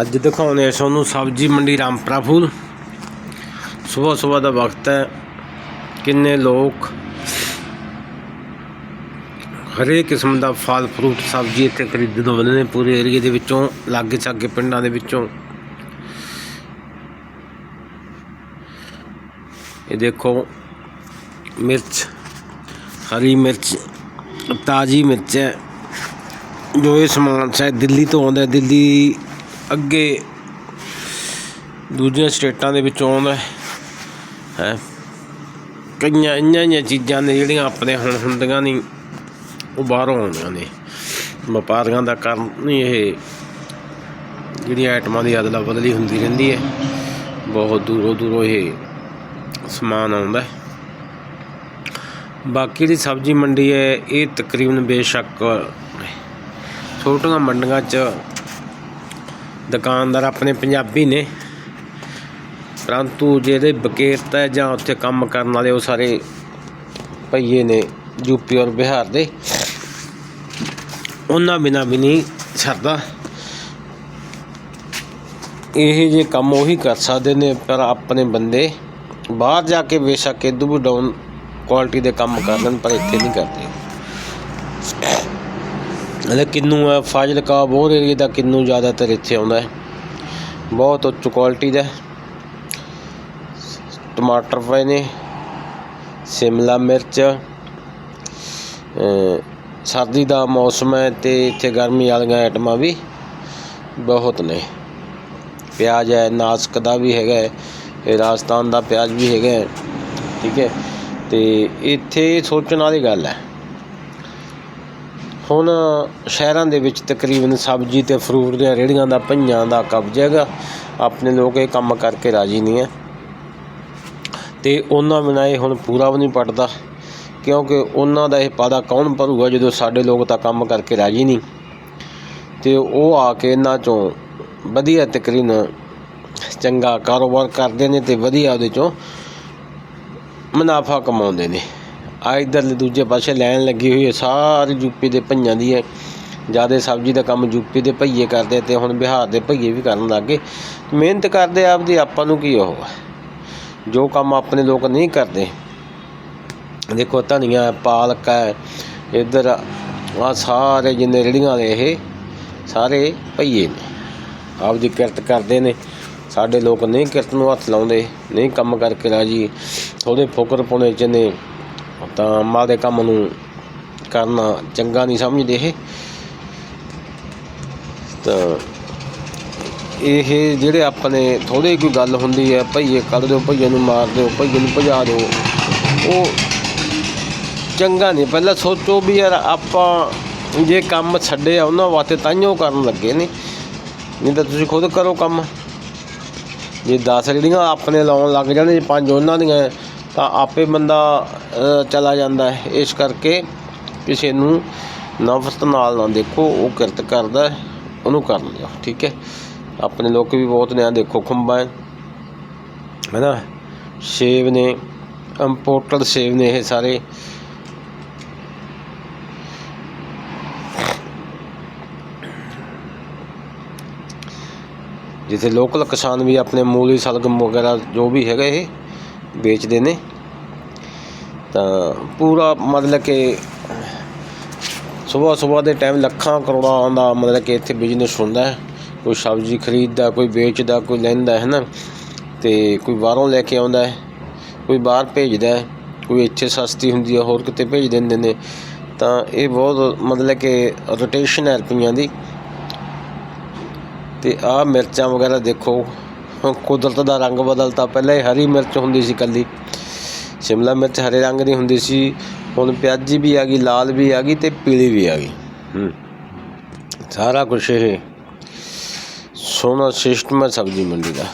ਅੱਜ ਦਿਖਾਉਣੇ ਆ ਤੁਹਾਨੂੰ ਸਬਜ਼ੀ ਮੰਡੀ ਰਾਮਪਰਾ ਫੂਲ। ਸਵੇਰ ਸਵੇਰ ਦਾ ਵਕਤ ਹੈ। ਕਿੰਨੇ ਲੋਕ ਹਰੇਕ ਕਿਸਮ ਦਾ ਫਲ, ਫਰੂਟ, ਸਬਜ਼ੀ ਇੱਥੇ ਖਰੀਦਣ ਆਉਂਦੇ ਨੇ ਪੂਰੇ ਏਰੀਏ ਦੇ ਵਿੱਚੋਂ, ਲਾਗੇ ਛਾਗੇ ਪਿੰਡਾਂ ਦੇ ਵਿੱਚੋਂ। ਇਹ ਦੇਖੋ, ਮਿਰਚ, ਹਰੀ ਮਿਰਚ, ਤਾਜੀ ਮਿਰਚ ਹੈ। ਜੋ ਇਹ ਸਮਾਨ ਚਾਹੇ ਦਿੱਲੀ ਤੋਂ ਆਉਂਦਾ ਦਿੱਲੀ ਅੱਗੇ ਦੂਜੀਆਂ ਸਟੇਟਾਂ ਦੇ ਵਿੱਚੋਂ ਆਉਂਦਾ ਹੈ। ਹੈਂ। ਕਈਆਂ, ਇੰਨੀਆਂ ਇੰਨੀਆਂ ਚੀਜ਼ਾਂ ਨੇ ਜਿਹੜੀਆਂ ਆਪਣੇ ਹੁਣ ਹੁੰਦੀਆਂ ਨਹੀਂ, ਉਹ ਬਾਹਰੋਂ ਆਉਂਦੀਆਂ ਨੇ। ਵਪਾਰੀਆਂ ਦਾ ਕੰਮ ਨਹੀਂ ਇਹ, ਜਿਹੜੀਆਂ ਆਈਟਮਾਂ ਦੀ ਅਦਲਾ ਬਦਲੀ ਹੁੰਦੀ ਰਹਿੰਦੀ ਹੈ, ਬਹੁਤ ਦੂਰੋਂ ਦੂਰੋਂ ਇਹ ਸਮਾਨ ਆਉਂਦਾ ਬਾਕੀ ਦੀ ਸਬਜ਼ੀ ਮੰਡੀ ਹੈ, ਇਹ ਤਕਰੀਬਨ ਬੇਸ਼ੱਕ, ਛੋਟੀਆਂ ਮੰਡੀਆਂ 'ਚ ਦੁਕਾਨਦਾਰ ਆਪਣੇ ਪੰਜਾਬੀ ਨੇ। ਪਰੰਤੂ ਜਿਹੜੇ ਬਕੇਰਤਾ ਹੈ ਜਾਂ ਉੱਥੇ ਕੰਮ ਕਰਨ ਵਾਲੇ, ਉਹ ਸਾਰੇ ਭਈਏ ਨੇ ਯੂਪੀ ਔਰ ਬਿਹਾਰ ਦੇ। ਉਹਨਾਂ ਬਿਨਾਂ ਵੀ ਨਹੀਂ ਸਰਦਾ। ਇਹ ਜੇ ਕੰਮ ਉਹੀ ਕਰ ਸਕਦੇ ਨੇ, ਪਰ ਆਪਣੇ ਬੰਦੇ ਬਾਹਰ ਜਾ ਕੇ ਬੇਸ਼ੱਕ ਇਦੋਂ ਵੀ ਡਾਊਨ ਕੁਆਲਿਟੀ ਦੇ ਕੰਮ ਕਰ ਲੈਣ, ਪਰ ਇੱਥੇ ਨਹੀਂ ਕਰਦੇ। ਇਹਦਾ ਕਿੰਨੂ ਹੈ ਫਾਜ਼ਿਲਕਾ ਬਹੁਤ ਏਰੀਏ ਦਾ ਕਿੰਨੂ ਜ਼ਿਆਦਾਤਰ ਇੱਥੇ ਆਉਂਦਾ ਹੈ। ਬਹੁਤ ਉੱਚ ਕੁਆਲਿਟੀ ਦਾ ਟਮਾਟਰ ਪਏ ਨੇ ਸ਼ਿਮਲਾ ਮਿਰਚ ਸਰਦੀ ਦਾ ਮੌਸਮ ਹੈ ਤੇ ਇੱਥੇ ਗਰਮੀ ਵਾਲੀਆਂ ਆਈਟਮਾਂ ਵੀ ਬਹੁਤ ਨੇ। ਪਿਆਜ਼ ਹੈ ਨਾਸਕ ਦਾ ਵੀ ਹੈਗਾ ਹੈ, ਇਹ ਰਾਜਸਥਾਨ ਦਾ ਪਿਆਜ਼ ਵੀ ਹੈਗਾ ਠੀਕ ਹੈ। ਤੇ ਇੱਥੇ ਸੋਚਣ ਵਾਲੀ ਗੱਲ ਹੈ ਹੁਣ ਸ਼ਹਿਰਾਂ ਦੇ ਵਿੱਚ ਤਕਰੀਬਨ ਸਬਜ਼ੀ ਅਤੇ ਫਰੂਟ ਦੀਆਂ ਰੇਹੜੀਆਂ ਦਾ ਭਈਆਂ ਦਾ ਕਬਜ਼ਾ ਹੈਗਾ। ਆਪਣੇ ਲੋਕ ਇਹ ਕੰਮ ਕਰਕੇ ਰਾਜੀ ਨਹੀਂ ਹੈ। ਅਤੇ ਉਹਨਾਂ ਬਿਨਾਂ ਇਹ ਹੁਣ ਪੂਰਾ ਵੀ ਨਹੀਂ ਪਟਦਾ, ਕਿਉਂਕਿ ਉਹਨਾਂ ਦਾ ਇਹ ਪਾਦਾ ਕੌਣ ਭਰੂਗਾ ਜਦੋਂ ਸਾਡੇ ਲੋਕ ਤਾਂ ਕੰਮ ਕਰਕੇ ਰਾਜੀ ਨਹੀਂ। ਅਤੇ ਉਹ ਆ ਕੇ ਇਹਨਾਂ ਚੋਂ ਵਧੀਆ ਤਕਰੀਬਨ ਚੰਗਾ ਕਾਰੋਬਾਰ ਕਰਦੇ ਨੇ ਅਤੇ ਵਧੀਆ ਉਹਦੇ ਚੋਂ ਮੁਨਾਫਾ ਕਮਾਉਂਦੇ ਨੇ। ਆ ਇੱਧਰਲੇ ਦੂਜੇ ਪਾਸੇ ਲਾਈਨ ਲੱਗੀ ਹੋਈ ਹੈ, ਸਾਰੀ ਯੂਪੀ ਦੇ ਭਈਆਂ ਦੀ ਹੈ। ਜ਼ਿਆਦਾ ਸਬਜ਼ੀ ਦਾ ਕੰਮ ਯੂਪੀ ਦੇ ਭਈਏ ਕਰਦੇ ਤੇ ਹੁਣ ਬਿਹਾਰ ਦੇ ਭਈਏ ਵੀ ਕਰਨ ਲੱਗੇ ਮਿਹਨਤ ਕਰਦੇ ਆਪਦੀ, ਆਪਾਂ ਨੂੰ ਕੀ ਉਹ ਹੈ? ਜੋ ਕੰਮ ਆਪਣੇ ਲੋਕ ਨਹੀਂ ਕਰਦੇ। ਦੇਖੋ ਧਨੀਆ, ਪਾਲਕ ਹੈ, ਇੱਧਰ ਆ ਸਾਰੇ ਜਿੰਨੇ ਰੇੜੀਆਂ ਵਾਲੇ ਇਹ, ਸਾਰੇ ਭਈਏ ਨੇ। ਆਪਦੀ ਕਿਰਤ ਕਰਦੇ ਨੇ। ਸਾਡੇ ਲੋਕ ਨਹੀਂ ਕਿਰਤ ਨੂੰ ਹੱਥ ਲਾਉਂਦੇ, ਨਹੀਂ ਕੰਮ ਕਰਕੇ ਰਾਜੀ। ਥੋੜੇ ਫੋਕਰ ਪਾਉਣੇ ਚ ਨੇ। ਤਾਂ ਮਾੜੇ ਕੰਮ ਨੂੰ ਕਰਨਾ ਚੰਗਾ ਨਹੀਂ ਸਮਝਦੇ ਇਹ। ਤਾਂ ਇਹ ਜਿਹੜੇ ਆਪਣੇ ਥੋੜੇ ਕੋਈ ਗੱਲ ਹੁੰਦੀ ਹੈ, ਭਈਏ ਕੱਢ ਦਿਓ, ਭਈਏ ਨੂੰ ਮਾਰ ਦਿਓ, ਭਈਏ ਨੂੰ ਭਜਾ ਦਿਓ, ਉਹ ਚੰਗਾ ਨਹੀਂ। ਪਹਿਲਾਂ ਸੋਚੋ ਵੀ ਯਾਰ ਆਪਾਂ ਜੇ ਕੰਮ ਛੱਡੇ ਆ, ਉਹਨਾਂ ਵਾਸਤੇ ਤਾਂਹੀਓ ਕਰਨ ਲੱਗੇ ਨੇ। ਨਹੀਂ ਤਾਂ ਤੁਸੀਂ ਖੁਦ ਕਰੋ ਕੰਮ। ਜੇ 10 ਜਿਹੜੀਆਂ ਆਪਣੇ ਲਾਉਣ ਲੱਗ ਜਾਣ, ਜੇ ਪੰਜ ਉਹਨਾਂ ਦੀਆਂ ਤਾਂ ਆਪੇ ਬੰਦਾ ਚਲਾ ਜਾਂਦਾ ਹੈ। ਇਸ ਕਰਕੇ ਕਿਸੇ ਨੂੰ ਨਫ਼ਰਤ ਨਾਲ ਨਾ ਦੇਖੋ, ਉਹ ਕਿਰਤ ਕਰਦਾ ਉਹਨੂੰ ਕਰ ਦਿਓ ਠੀਕ ਹੈ? ਆਪਣੇ ਲੋਕ ਵੀ ਬਹੁਤ ਨੇ, ਆਹ ਦੇਖੋ ਖੁੰਬਾਂ ਹੈ। ਨਾ ਸੇਬ ਨੇ, ਇੰਪੋਰਟਡ ਸੇਬ ਨੇ ਇਹ ਸਾਰੇ। ਜਿੱਥੇ ਲੋਕਲ ਕਿਸਾਨ ਵੀ ਆਪਣੇ ਮੂਲੀ, ਸਲਗਮ ਵਗੈਰਾ ਜੋ ਵੀ ਹੈਗਾ ਇਹ ਵੇਚਦੇ ਨੇ। ਤਾਂ ਪੂਰਾ ਮਤਲਬ ਕਿ ਸਵੇਰ ਸਵੇਰ ਦੇ ਟਾਈਮ ਲੱਖਾਂ ਕਰੋੜਾਂ ਦਾ ਮਤਲਬ ਕਿ ਇੱਥੇ ਬਿਜ਼ਨਸ ਹੁੰਦਾ ਹੈ। ਕੋਈ ਸਬਜ਼ੀ ਖਰੀਦਦਾ, ਕੋਈ ਵੇਚਦਾ, ਕੋਈ ਲੈਂਦਾ, ਹੈ ਨਾ। ਤੇ ਕੋਈ ਬਾਹਰੋਂ ਲੈ ਕੇ ਆਉਂਦਾ ਹੈ, ਕੋਈ ਬਾਹਰ ਭੇਜਦਾ ਹੈ, ਕੋਈ ਇੱਥੇ ਸਸਤੀ ਹੁੰਦੀ ਹੈ, ਹੋਰ ਕਿਤੇ ਭੇਜ ਦਿੰਦੇ ਨੇ। ਤਾਂ ਇਹ ਬਹੁਤ ਮਤਲਬ ਕਿ ਰੋਟੇਸ਼ਨ ਹੈ ਰੁਪਈਆਂ ਦੀ। ਤੇ ਆਹ ਮਿਰਚਾਂ ਵਗੈਰਾ ਦੇਖੋ ਹੁਣ ਕੁਦਰਤ ਦਾ ਰੰਗ ਬਦਲਤਾ। ਪਹਿਲਾਂ ਇਹ ਹਰੀ ਮਿਰਚ ਹੁੰਦੀ ਸੀ ਇਕੱਲੀ ਸ਼ਿਮਲਾ ਮਿਰਚ ਹਰੇ ਰੰਗ ਦੀ ਹੁੰਦੀ ਸੀ। ਹੁਣ ਪਿਆਜੀ ਵੀ ਆ ਗਈ, ਲਾਲ ਵੀ ਆ ਗਈ ਤੇ ਪੀਲੀ ਵੀ ਆ ਗਈ। ਸਾਰਾ ਕੁਝ ਇਹ ਸੋਹਣਾ ਸਿਸਟਮ ਹੈ ਸਬਜ਼ੀ ਮੰਡੀ ਦਾ।